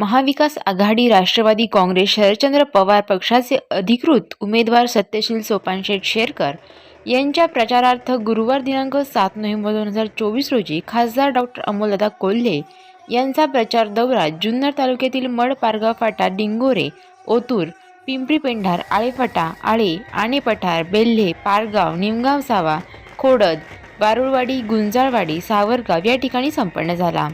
महाविकास आघाडी राष्ट्रवादी काँग्रेस शरदचंद्र पवार पक्षाचे अधिकृत उमेदवार सत्यशील सोपानशेठ शेरकर यांच्या प्रचारार्थ गुरुवार दिनांक सात नोव्हेंबर दोन हजार चोवीस रोजी खासदार डॉक्टर अमोलदादा कोल्हे यांचा प्रचार दौरा जुन्नर तालुक्यातील मड पारगाव फाटा डिंगोरे ओतूर पिंपरी पेंढार आळेफाटा आळे आणे पठार बेल्हे पारगाव निमगाव सावा खोडद बारुळवाडी गुंजाळवाडी सावरगाव या ठिकाणी संपन्न झाला.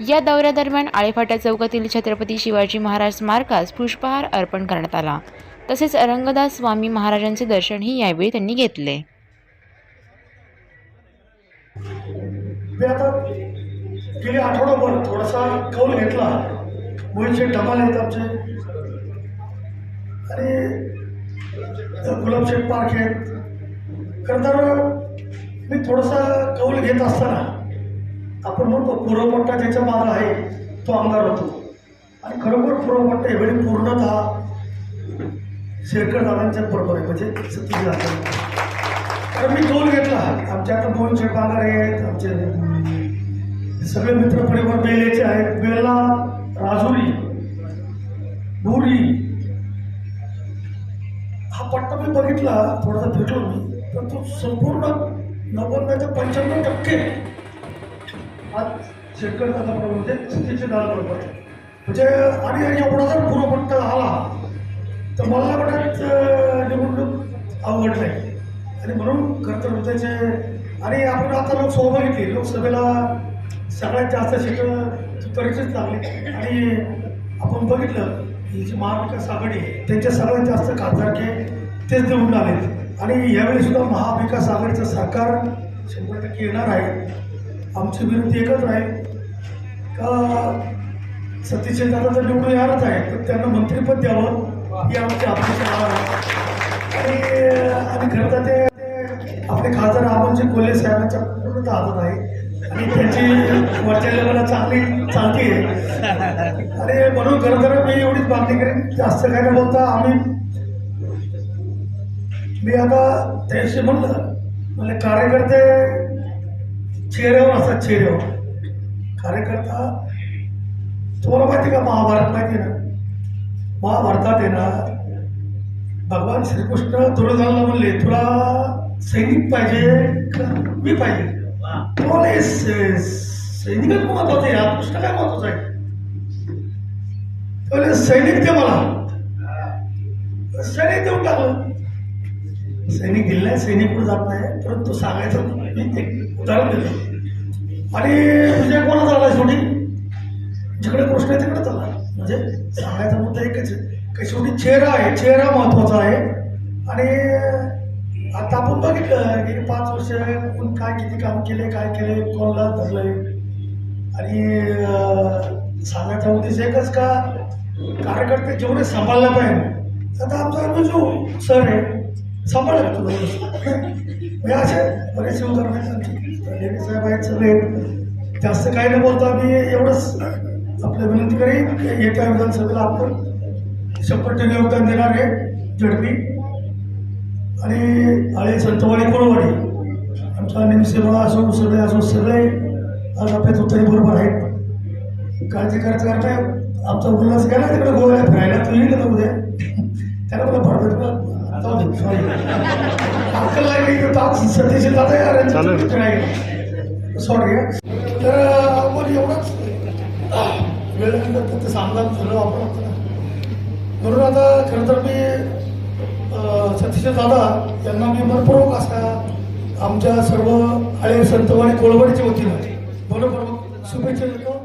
या दौऱ्यादरम्यान आळेफाटा चौकातील छत्रपती शिवाजी महाराज स्मारकास पुष्पहार अर्पण करण्यात आला. तसेच रंगदास स्वामी महाराजांचे दर्शनही यावेळी त्यांनी घेतले. गेले आठवडाभर थोडासा कौल घेतला. मुलीचे डबाल आहेत आमचे. आणि गुलाबशेख पार्क आहेत. खरं तर मी थोडासा कौल घेत असताना आपण म्हणतो पूर्वपट्टा ज्याच्या मागं आहे तो आमदार होतो. आणि खरोखर पूर्वपट्टा एवढी पूर्णतः शेरकर दादांच्याच बरोबर आहे म्हणजे सतीश दादा. कारण मी कौल घेतला. आमच्या आता दोन शेटबांगार आहेत आमचे सगळे मित्र परिवार बेलेचे आहेत. बेला राजुरी बोरी हा पट्टा मी बघितला थोडासा फिरलो मी तर तो संपूर्ण नव्वदच्या पंच्याण्णव टक्के आज शेतकरी दादा म्हणजे सतीशचे दादा बरोबर म्हणजे आणि एवढा जर पूर्वपट्टा आला तर मला वाटत निवडणूक अवघड नाही. आणि म्हणून खरं तर त्याचे आणि आपण आता लोकसभा बघितली लोकसभेला सगळ्यात जास्त सीटं परिचित लागली आणि आपण बघितलं ही जी महाविकास आघाडी आहे त्यांचे सगळ्यात जास्त खासदारके तेच निवडून आले आणि यावेळी सुद्धा महाविकास आघाडीचं सरकार शंभर टक्के येणार आहे. आमची विनंती एकच आहे का सतीशचे दादा तर निवडून येणारच आहे तर त्यांना मंत्रीपद द्यावं ही आमची अपेक्षा आहे. आणि आणि खरं तर ते आपले खासदार आमोलजी कोल्हे साहेबांच्या पूर्णतः हातात आहे. आणि त्यांची वरच्या लेवलला चांगली चालती आहे आणि म्हणून खरं तर मी एवढीच मागणी करेन जास्त काय न बोलता आम्ही मी आता त्याशी म्हणलं म्हणजे कार्यकर्ते चेहऱ्यावर असतात चेहऱ्यावर कार्यकर्ता तुम्हाला माहिती का महाभारत माहिती ना? महाभारतात आहे ना भगवान श्रीकृष्ण दुर्योधनाला म्हणले तुला सैनिक पाहिजे का मी पाहिजे? तुम्हाला हे सैनिकच महत्वाचं आहे हा कृष्ण काय महत्वाचं आहे? त्यामुळे सैनिक ते मला. सैनिक देऊन टाकलं. सैनिक दिले सैनिक पुढे जात नाही परंतु सांगायचं मी एक उदाहरण दिलं आणि विजय कोणा झाला शेवटी? जिकडे प्रश्न आहे तिकडे चालला. म्हणजे सांगायचा मुद्दा एकच आहे. की शेवटी चेहरा आहे. चेहरा महत्त्वाचा आहे. आणि आता आपण बघितलं गेली पाच वर्ष कोण काय किती काम केले काय केले कोणाला धरलंय. आणि सांगायचा उद्देश एकच का? कार्यकर्ते जेवढे सांभाळलं पाहिजे. आता आमचा जो सर आहे सांभाळलं म्हणजे असे बरेचसे उदाहरण आहेत आमची साहेब आहेत सगळे. जास्त काही न बोलता मी एवढंच. आपल्या विनंती करेन की येत्या विधानसभेला आपण शंभर टक्के योगदान देणार आहे झडपी. आणि आळे संतवाडी कोळवाडी. आमचा निमसेवा असो सगळे असो सगळे आज आपल्या तुतारी बरोबर आहेत. काळजी करता करता आमचा उल्हास गेला तिकडे गोव्याला फिरायला. तो येईल उद्या? त्याला मला भरभर अक्कल लागली तर ताप सतीश दादा यार सॉरी तर आपण एवढंच वेळेनंतर ते सामना झालं आपण म्हणून आता खरं तर मी सतीश दादा यांना मी मनपूर्वक असा आमच्या सर्व आळे संतवाडी कोळवडीच्या वतीनं बरोबर शुभेच्छा देतो